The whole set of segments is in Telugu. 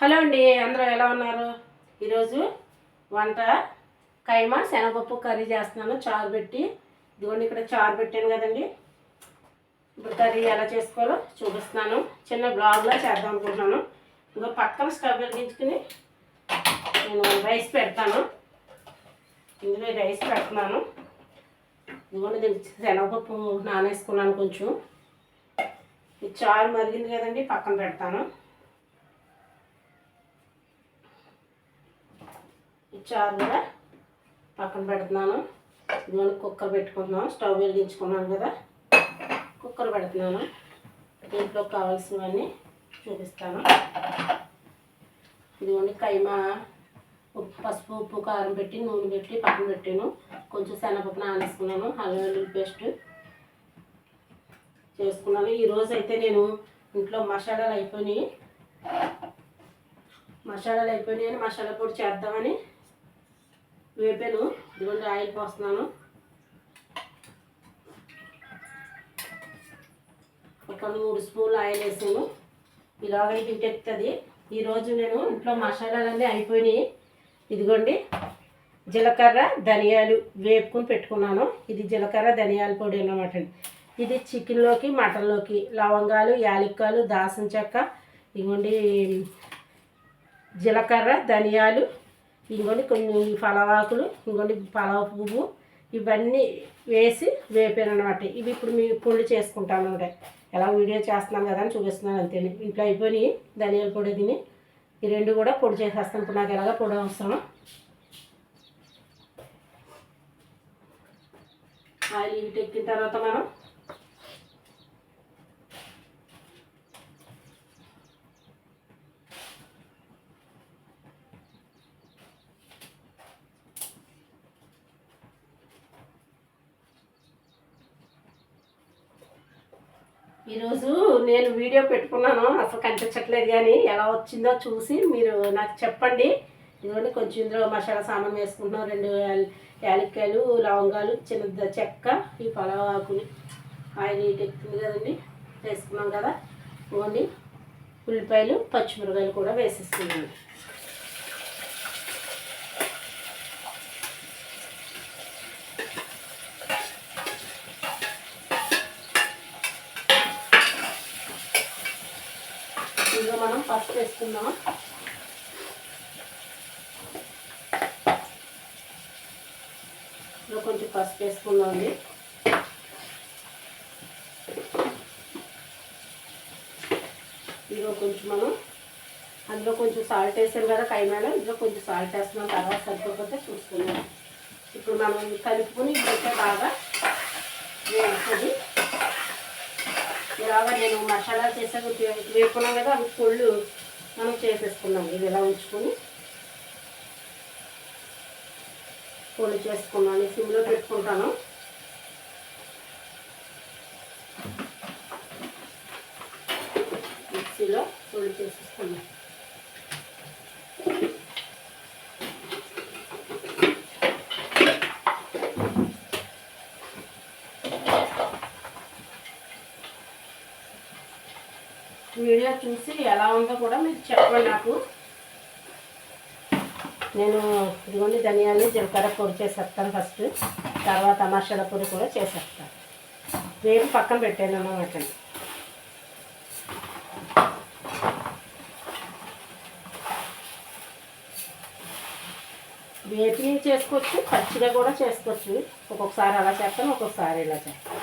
హలో అండి అందరూ ఎలా ఉన్నారు? ఈరోజు వంట కైమా శనగపప్పు కర్రీ చేస్తున్నాను చారు పెట్టి. ఇదిగోండి ఇక్కడ చారు పెట్టాను కదండి. ఇప్పుడు కర్రీ ఎలా చేసుకోవాలో చూపిస్తున్నాను. చిన్న బ్లాగ్లో చేద్దాం అనుకుంటున్నాను. ఇంకా పక్కన స్టవ్ వెలిగించుకుని నేను రైస్ పెడతాను. ఇందులో రైస్ పెడుతున్నాను. ఇదిగోండి దీనికి శనగపప్పు నానేసుకున్నాను కొంచెం. ఈ చారు మరిగింది కదండి పక్కన పెడతాను. చారు కూడా పక్కన పెడుతున్నాను. ఇదిగోండి కుక్కర్ పెట్టుకుందాం స్టవ్ వెలిగించుకున్నాను కదా. కుక్కర్ పెడుతున్నాను. దీంట్లో కావాల్సినవన్నీ చూపిస్తాను. ఇదిగోండి కైమా ఉప్పు పసుపు ఉప్పు కారం పెట్టి నూనె పెట్టి పక్కన పెట్టాను. కొంచెం శనగపప్పు నానేసుకున్నాను అల్లం వెల్లుల్లి పేస్ట్ చేసుకున్నాను. ఈరోజు అయితే నేను ఇంట్లో మసాలాలు అయిపోయినాయి. మసాలాలు అయిపోయినాయి అని మసాలా పొడి చేద్దామని వేపాను. ఇదిగోండి ఆయిల్ పోస్తున్నాను. ఒక మూడు స్పూన్లు ఆయిల్ వేసాను. ఇలాగైతే ఇంటెక్కుతుంది ఈరోజు నేను ఇంట్లో మసాలాలన్నీ అయిపోయినాయి. ఇదిగోండి జీలకర్ర ధనియాలు వేపుకొని పెట్టుకున్నాను. ఇది జీలకర్ర ధనియాల పొడి అన్నమాట అండి. ఇది చికెన్లోకి మటన్లోకి లవంగాలు యాలిక్కాలు దాసం చెక్క ఇదిగోండి జీలకర్ర ధనియాలు ఇంకొని కొన్ని పలవాకులు ఇంకొన్ని పలావ పువ్వు ఇవన్నీ వేసి వేపాను అనమాట ఇవి ఇప్పుడు మీ పొడి చేసుకుంటాను అనమాట ఎలా వీడియో చేస్తున్నాను కదా అని చూపిస్తున్నాను అంతే. ఇంట్లో అయిపోయి ధనియాల పొడి తిని ఈ రెండు కూడా పొడి చేసేస్తాను. ఇప్పుడు నాకు ఎలాగ పొడి అవసరం. ఆయిల్ ఇవి తెక్కిన తర్వాత మనం ఈరోజు నేను వీడియో పెట్టుకున్నాను. అసలు కనిపించట్లేదు కానీ ఎలా వచ్చిందో చూసి మీరు నాకు చెప్పండి. ఇదిగోండి కొంచెం ఇందులో మసాలా సామాన్ వేసుకుంటున్నాం. రెండు యాలక్కాయలు లవంగాలు చిన్న చెక్క ఈ పలావ్ ఆకుని ఆయిల్ ఎక్కుతుంది కదండి వేసుకున్నాం కదా. ఇవ్వండి ఉల్లిపాయలు పచ్చిమిరకాయలు కూడా వేసేస్తున్నాను ఇందులో మనం పసుపు వేసుకుందాం ఇందులో కొంచెం పసుపు వేసుకుందాం అండి. ఇందులో కొంచెం మనం అందులో కొంచెం సాల్ట్ వేసాం కదా కైమాలో ఇందులో కొంచెం సాల్ట్ వేస్తున్నాం తర్వాత సరిపోతే చూసుకుందాం. ఇప్పుడు మనం కలుపుకొని ఇప్పుడైతే బాగా వేస్తుంది ఇలాగా నేను మసాలా చేసాక వేపుకున్నాం కదా అవి కొళ్ళు మనం చేసేసుకున్నాం ఇది ఇలా ఉంచుకొని పొడి చేసుకున్నాను సిమ్లో పెట్టుకుంటాను మిక్సీలో పొడి చేసేసుకున్నాను వీడియో చూసి ఎలా ఉందో కూడా మీరు చెప్పండి నాకు. నేను ఇదిగోండి ధనియాలు జీలకర్ర పొడి చేసేస్తాను ఫస్ట్. తర్వాత మసాలా పొడి కూడా చేసేస్తాను. వేపు పక్కన పెట్టాను అన్నమాట వేపి చేసుకోవచ్చు పచ్చిగా కూడా చేసుకోవచ్చు. ఒక్కొక్కసారి అలా చేస్తాను ఒక్కొక్కసారి ఇలా చేస్తాను.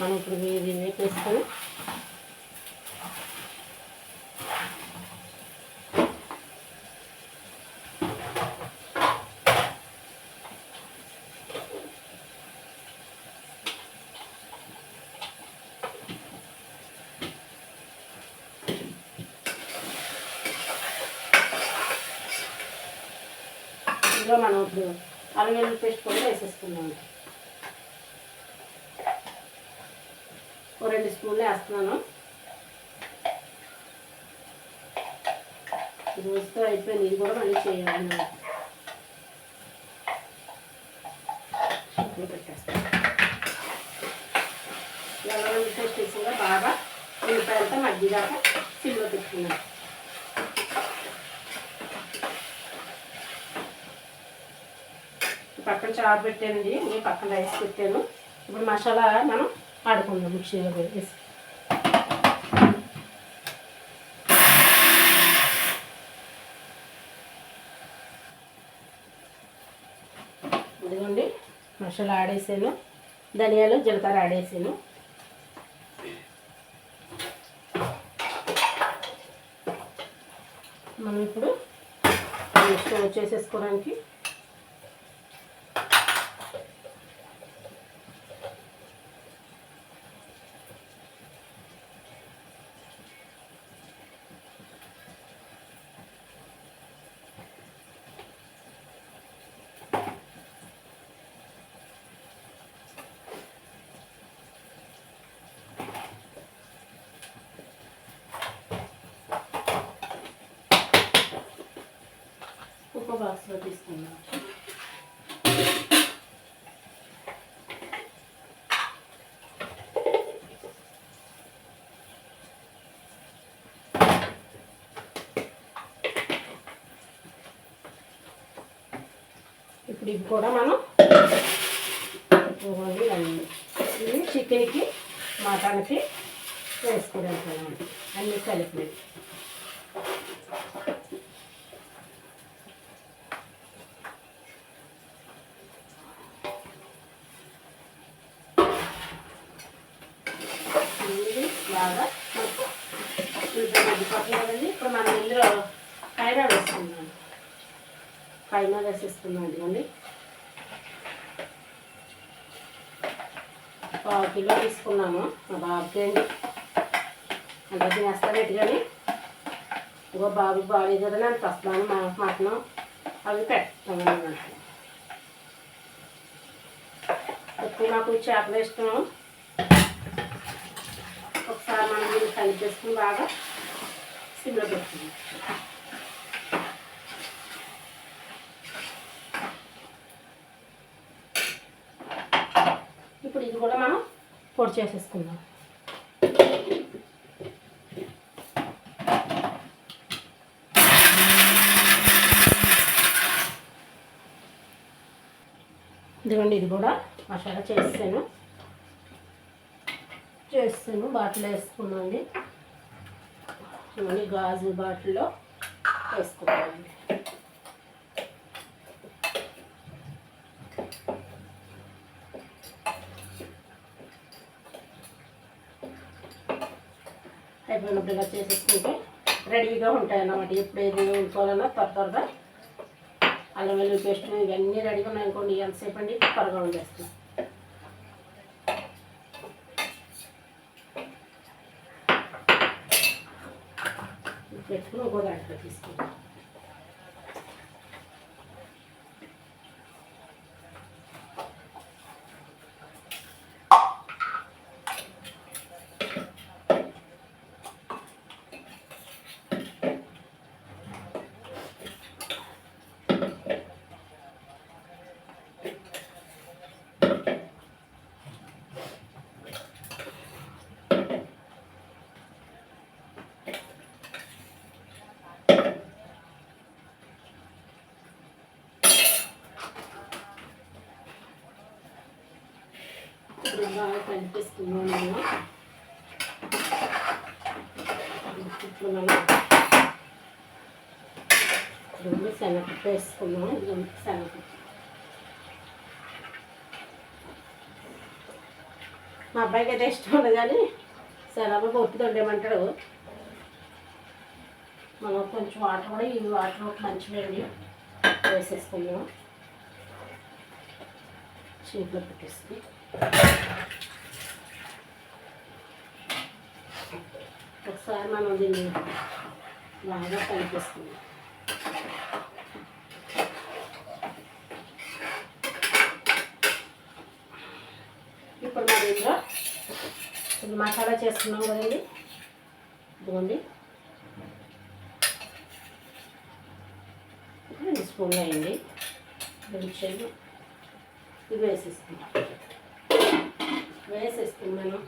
మనం ఇప్పుడు ఇది వేపేసుకొని ఇందులో మనం ఇప్పుడు అల్లం వెల్లుల్లి పేస్ట్ కూడా వేసేసుకున్నాం ఓ రెండు స్పూన్లు వేస్తున్నాను. రోజుతో అయిపోయింది. ఇది కూడా మళ్ళీ చేయాలి ఇప్పుడు పెట్టేస్తాను. అల్లం పేస్ట్ వేసి బాగా ఉల్లిపాయలతో మధ్యదాకా సిమ్లో పెట్టుకున్నాను. పక్కన చారు పెట్టానండి నేను పక్కన రైస్ పెట్టాను. ఇప్పుడు మసాలా మనం ఆడుకుందాం మిక్సీలో వేసి. ఇదిగోండి మసాలా ఆడేసాను. ధనియాలు జీలకర్ర ఆడేసాను. మనం ఇప్పుడు స్టోర్ చేసేసుకోవడానికి ఒక బాక్స్లో తీసుకుందాం ఇప్పుడు ఇవి కూడా మనం ఇవ్వండి అన్నీ ఇవి చికెన్కి మటన్కి వేసుకోవడానికి అన్నీ కలిపి ఇది బాగా ఉడికిపోతుంది ఇప్పుడు మనం ఇందులో పైన వేసుకుందాం. పైన వేసేస్తున్నాం ఇదిగోండి. పావు కిలో తీసుకున్నాము. మా బాబుకి అండి. అంటే తినేస్తాను కానీ ఇంకో బాబు బాగాలేదు కదా నేను వస్తున్నాను మా మటను అవి పెడతాను అన్నమాట. ఎక్కువ నాకు చేపలు ఇష్టం ఒకసారి మనం దీన్ని కలిపేసుకుని బాగా సిమ్లో పెట్టుకుంది. ఇప్పుడు ఇది కూడా మనం పొడి చేసేసుకుందాం. ఇదిగోండి ఇది కూడా మసాలా చేసాను బాటిల్ వేసుకున్నాండి ఇవన్నీ గాజు బాటిల్లో వేసుకున్నామండి అయిపోయినప్పుడు ఇలా చేసేసుకుంటే రెడీగా ఉంటాయి అన్నమాట ఎప్పుడు ఏది ఉంచుకోవాలన్నా త్వర త్వరగా అల్లం వెల్లుల్లి పేస్ట్ ఇవన్నీ రెడీగా ఉన్నాయి అనుకోండి ఎంతసేపు అండి? త్వరగా వండేస్తాం. పెట్టుకుని ఒక దాంట్లో తీసుకుంటాం. ఇప్పుడు బాగా కలిపేసుకున్నాను ఇప్పుడు మనం రెండు శనగపప్పు వేసుకున్నాం ఇది మా అబ్బాయికి అయితే ఇష్టం ఉండదు కానీ శనగపప్పు ఒత్తి వండేమంటాడు మనం కొంచెం వాటర్ కూడా ఈ వాటర్ మంచి వేడి వేసేసుకున్నాం చీపులో పెట్టేసి ఒకసారి మనం దీన్ని బాగా కలిపేసుకుందాం. ఇప్పుడు మరి ఇందులో ఇప్పుడు మసాలా చేసుకున్నాం కదండి. ఇదిగోండి. రెండు స్పూన్లు అయింది రెండు చెయ్యి. ఇవి వేసేసుకుంటాం వేసేసుకున్నాను.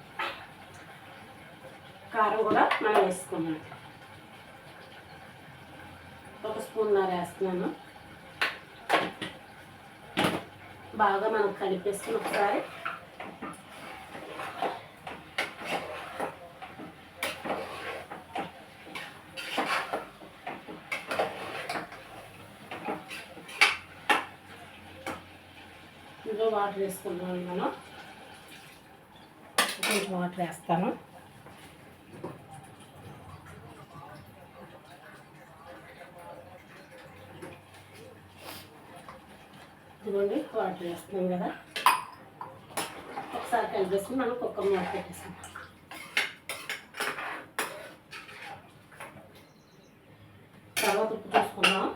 కారం కూడా మనం వేసుకున్నాం ఒక స్పూన్ నర వేస్తున్నాను. బాగా మనం కలిపేసుకుని ఒకసారి. ఇందులో వాటర్ వేసుకున్నాం మనం. కొంచెం వాటర్ వేస్తాను. ఇదిగోండి వాటర్ వేస్తున్నాం కదా. ఒకసారి కలిపేసుకుని మనం కుక్కర్ మూత పెట్టేస్తాం. తర్వాత ఉప్పు చూసుకుందాం.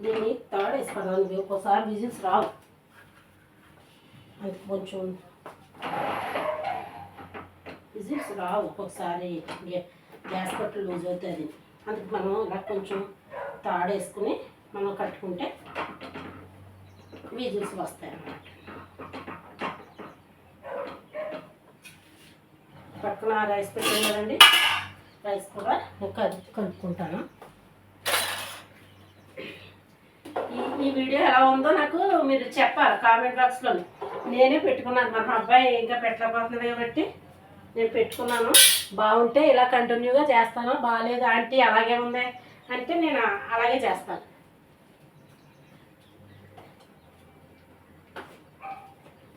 దీన్ని తాడు వేసుకోవడానికి ఒక్కోసారి విజిల్స్ రావు. అది కొంచెం విజిల్స్ రావు ఒక్కొక్కసారి గ్యా- గ్యాస్ కట్టు లూజ్ అవుతుంది. అందుకు మనం ఇలా కొంచెం తాడేసుకుని మనం కట్టుకుంటే వీజిల్స్ వస్తాయి అన్నమాట పక్కన రైస్ పెట్టాను కదండి. రైస్ కూడా కలిపి కలుపుకుంటాను. ఈ ఈ వీడియో ఎలా ఉందో నాకు మీరు చెప్పాలి కామెంట్ బాక్స్లో నేనే పెట్టుకున్నాను. మరి మా అబ్బాయి ఇంకా పెట్టలేకపోతున్నాడు కాబట్టి నేను పెట్టుకున్నాను. బాగుంటే ఇలా కంటిన్యూగా చేస్తాను. బాగాలేదు ఆంటీ అలాగే ఉంది అంటే నేను అలాగే చేస్తాను.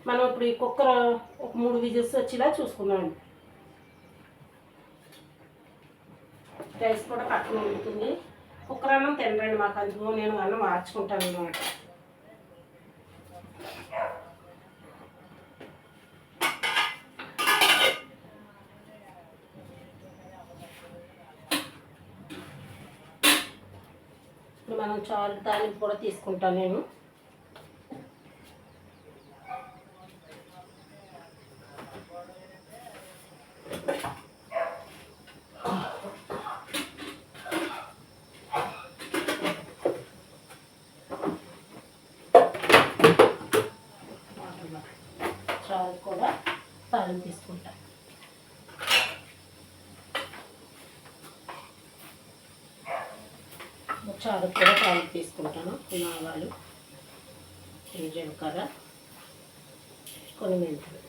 మనం ఇప్పుడు ఈ కుక్కర్ ఒక మూడు విజిల్స్ వచ్చేలా చూసుకున్నామండి రైస్ కూడా పక్కన ఉంటుంది. కుక్కర్ అన్నం తినరండి మాకు అందులో నేను అన్నం మార్చుకుంటాను అనమాట ఇప్పుడు మనం తాలింపు కూడా తీసుకుంటాను నేను చారు కూడా తాలింపు తీసుకుంటాను చారు కూడా తాలింపు తీసుకుంటాను. కొన్ని ఆవాలు కొన్ని జీలకర్ర కొన్ని మెంతులు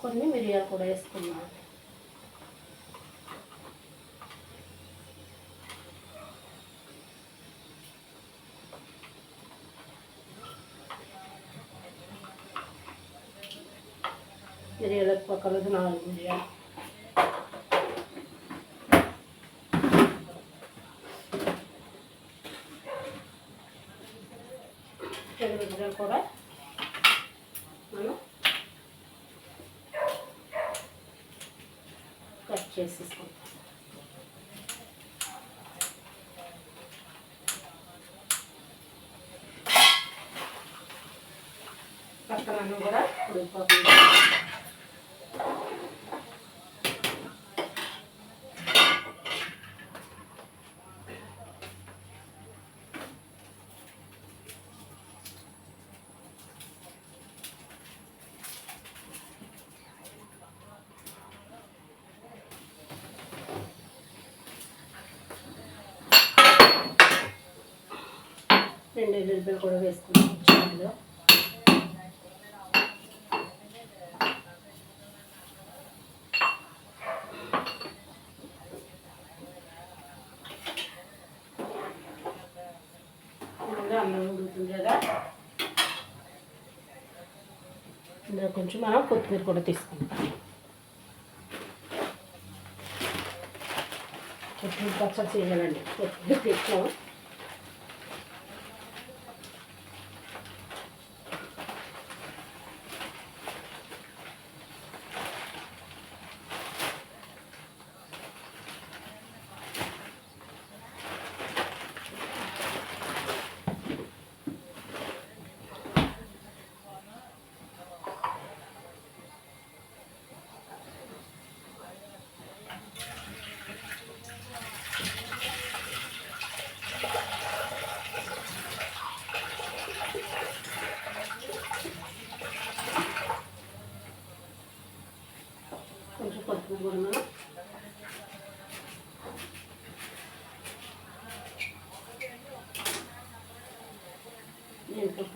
కొన్ని మిరియాలు కూడా వేసుకున్నాను. మిరియాల పక్కన నాలుగు మిరియాలు తెలుగులో కూడా మనం కట్ చేసేసుకుంటాం పక్కన కూడా ఉడికిపోతుంది రెండు ఎల్లుల్లిపాయలు కూడా వేసుకున్నాం చారులో. అన్నం ఉడుకుతుంది కదా. ఇందులో కొంచెం మనం కొత్తిమీర కూడా తీసుకుంటాం కొత్తిమీర పచ్చడి చేయాలండి. కొత్తిమీర తెచ్చాము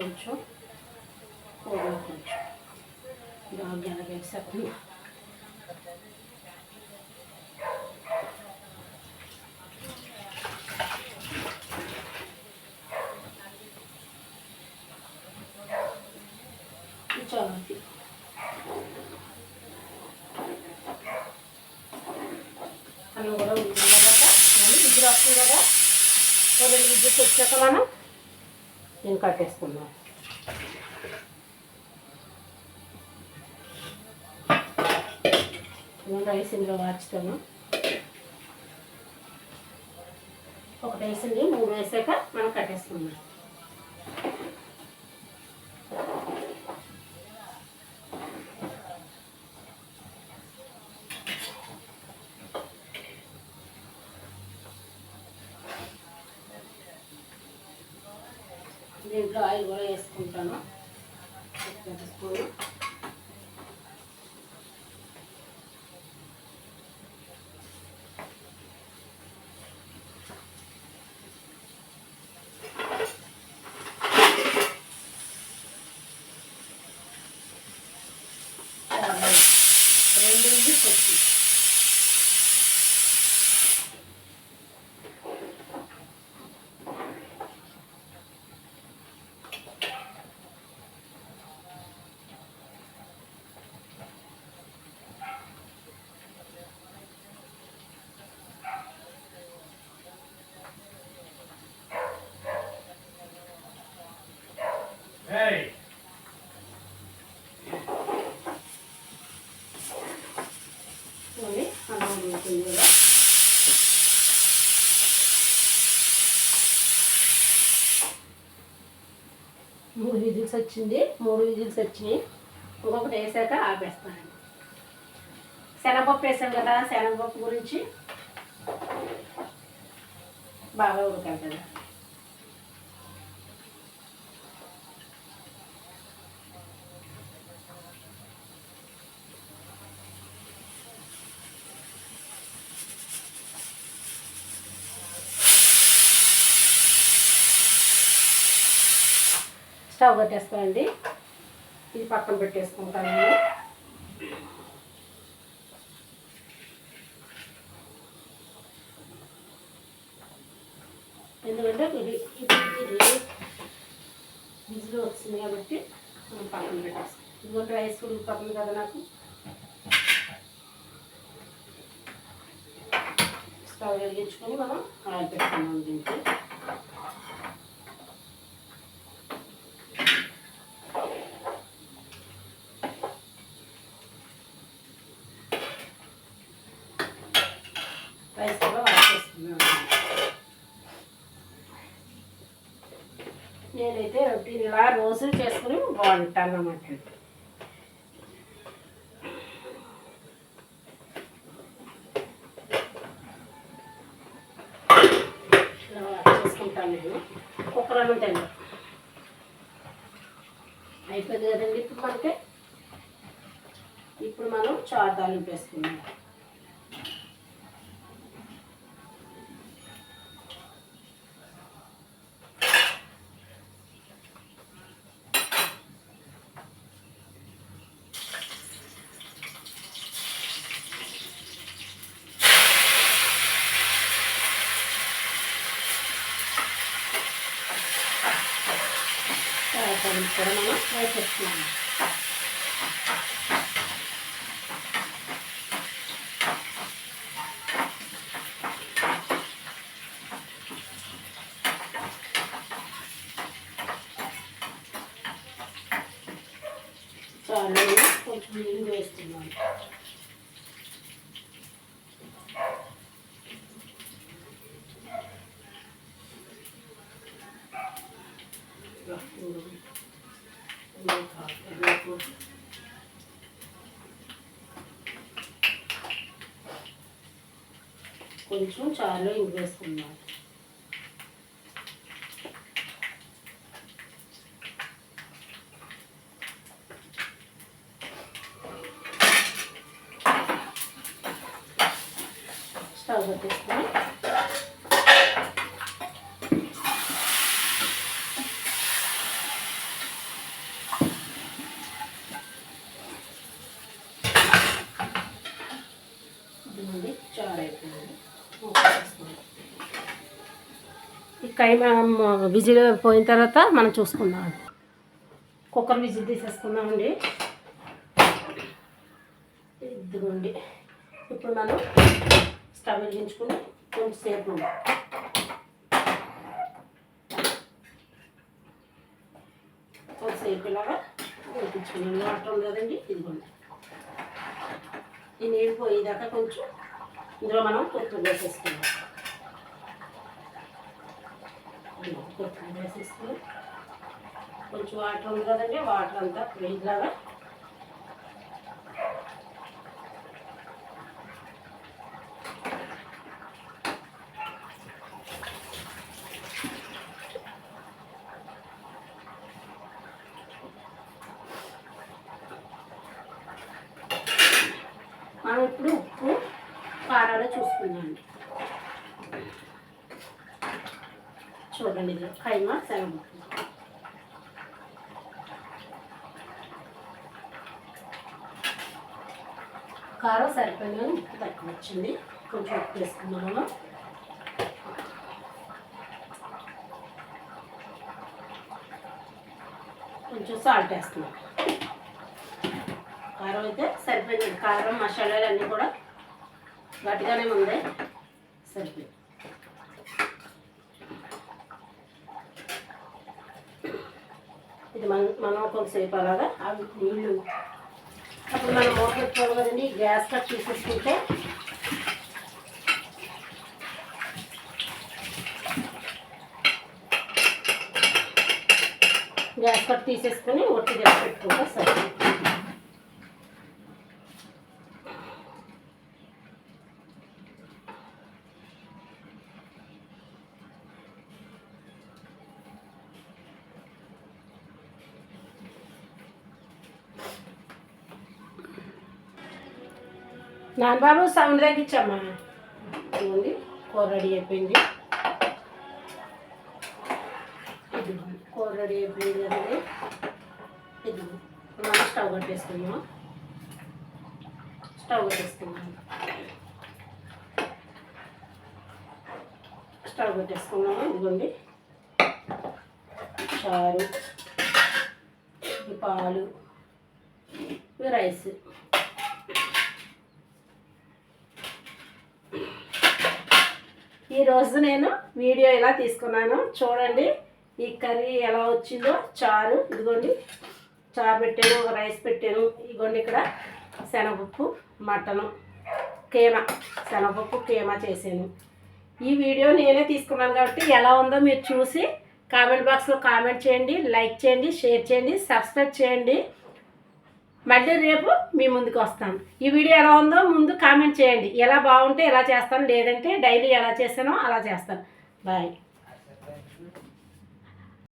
కొంచెం కూరలో కొంచెం బాగా ఎలాగేసేస్తుంది చాలు అన్నం కూడా ఉంటుంది తర్వాత మళ్ళీ విద్యుత్ వస్తుంది కదా ఓ రెండు విద్యుత్ వచ్చాక మనం నేను కట్టేసుకున్నాం నేను రైస్ ఇందులో వాచుతాను ఒకటి వేసింది మూడు వేసాక మనం కట్టేసుకుందాం దీంట్లో ఆయిల్ కూడా వేసుకుంటాను ఒక పెద్ద స్పూను రెండు ఇంజిస్ వచ్చి Hey! చూడండి అన్నం ఉడుకుతుంది కదా మూడు విజిల్స్ వచ్చింది మూడు విజిల్స్ వచ్చినాయి. ఇంకొకటి వేసాక ఆపేస్తానండి. శనగపప్పు వేసాం కదా శనగపప్పు గురించి బాగా ఉడకాలి కదా. స్టవ్ కట్టేస్తానండి. ఇది పక్కన పెట్టేసుకుంటాను. ఎందుకంటే ఇది ఇది ఇది వచ్చింది కాబట్టి మనం పక్కన పెట్టేస్తాం. ఎందుకంటే రైస్ ఉడికిపోతుంది కదా నాకు. స్టవ్ వెలిగించుకొని మనం ఆయిల్ పెట్టుకున్నాం దీనికి రైస్ కూడా వాడేస్తున్నాను నేనైతే రొటీన్ ఇలా చేసుకుని బాగుంటాను అన్నమాట చేసుకుంటాను నేను. కుక్కర్ ఉంటాను అయిపోయింది కదండి ఇప్పుడు మనకి? ఇప్పుడు మనం చారు తాలింపు వేసుకున్నాం దాన్ని కూడా మనం వేసేస్తున్నాము చాలా కొంచెం నీళ్ళు వేస్తున్నాను కొంచెం చారులో ఇవి వేసుకుందాం స్టవ్ పెట్టేసుకుని ఇదిగోండి చారు అయిపోయింది మూత వేసుకుందాం. టైం కైమ విజిల్ పోయిన తర్వాత మనం చూసుకుందాం కుక్కర్ విజిల్ తీసేసుకుందామండి. ఇదిగోండి. ఇప్పుడు మనం స్టవ్ వెలిగించుకుని కొంచెంసేపు కొంచెంసేపు ఇలాగా ఉడికించుకున్నాం. వాటర్ ఉంది కదండి ఇదిగోండి. ఈ నీళ్ళు పోయేదాకా కొంచెం ఇందులో మనం కొత్తిమీర వేసేసుకుందాం ఇదిగో కొత్తిమీర వేసేసుకుని కొంచెం వాటర్ ఉంది కదండి వాటర్ అంతా వేడిలాగా మనం ఇప్పుడు ఉప్పు కారాలు చూసుకుందామండి చూడండి ఇది కైమా శనగపప్పు కారం సరిపోయిన తక్కువ వచ్చింది కొంచెం ఉప్పు వేసుకుందాం కొంచెం సాల్ట్ వేస్తున్నాం. కారం అయితే సరిపోయింది. కారం మసాలాలు అన్నీ కూడా గట్టిగానే ఉంది సరిపోయింది. ఇది మనం మనం కొంతసేపు అలాగా అవి నీళ్ళు అప్పుడు మనం మూత పెట్టుకోవాలి కదండి గ్యాస్ కట్ తీసేసుకుంటే గ్యాస్ కట్ తీసేసుకొని ఒట్టి గ్యాస్ పెట్టుకుంటే సరే నాన్నబాబు సౌండ్ తగ్గించమ్మా. ఇదిగోండి కూర రెడీ అయిపోయింది. కూర రెడీ అయిపోయింది కదండి ఇది మనం స్టవ్ కట్టేసుకున్నాం స్టవ్ కట్టేసుకున్నాం స్టవ్ కట్టేసుకున్నాము ఇదిగోండి. చారు పాలు రైస్. ఈరోజు నేను వీడియో ఇలా తీసుకున్నాను. చూడండి ఈ కర్రీ ఎలా వచ్చిందో చారు. ఇదిగోండి చారు పెట్టాను రైస్ పెట్టాను. ఇదిగోండి ఇక్కడ శనగపప్పు మటను కేమ శనగపప్పు కేమ చేశాను. ఈ వీడియో నేనే తీసుకున్నాను కాబట్టి ఎలా ఉందో మీరు చూసి కామెంట్ బాక్స్లో కామెంట్ చేయండి లైక్ చేయండి షేర్ చేయండి సబ్స్క్రైబ్ చేయండి. మళ్ళీ రేపు మీ ముందుకు వస్తాను. ఈ వీడియో ఎలా ఉందో ముందు కామెంట్ చేయండి. ఎలా బాగుంటే ఎలా చేస్తాను లేదంటే డైలీ ఎలా చేస్తానో అలా చేస్తాను. బాయ్.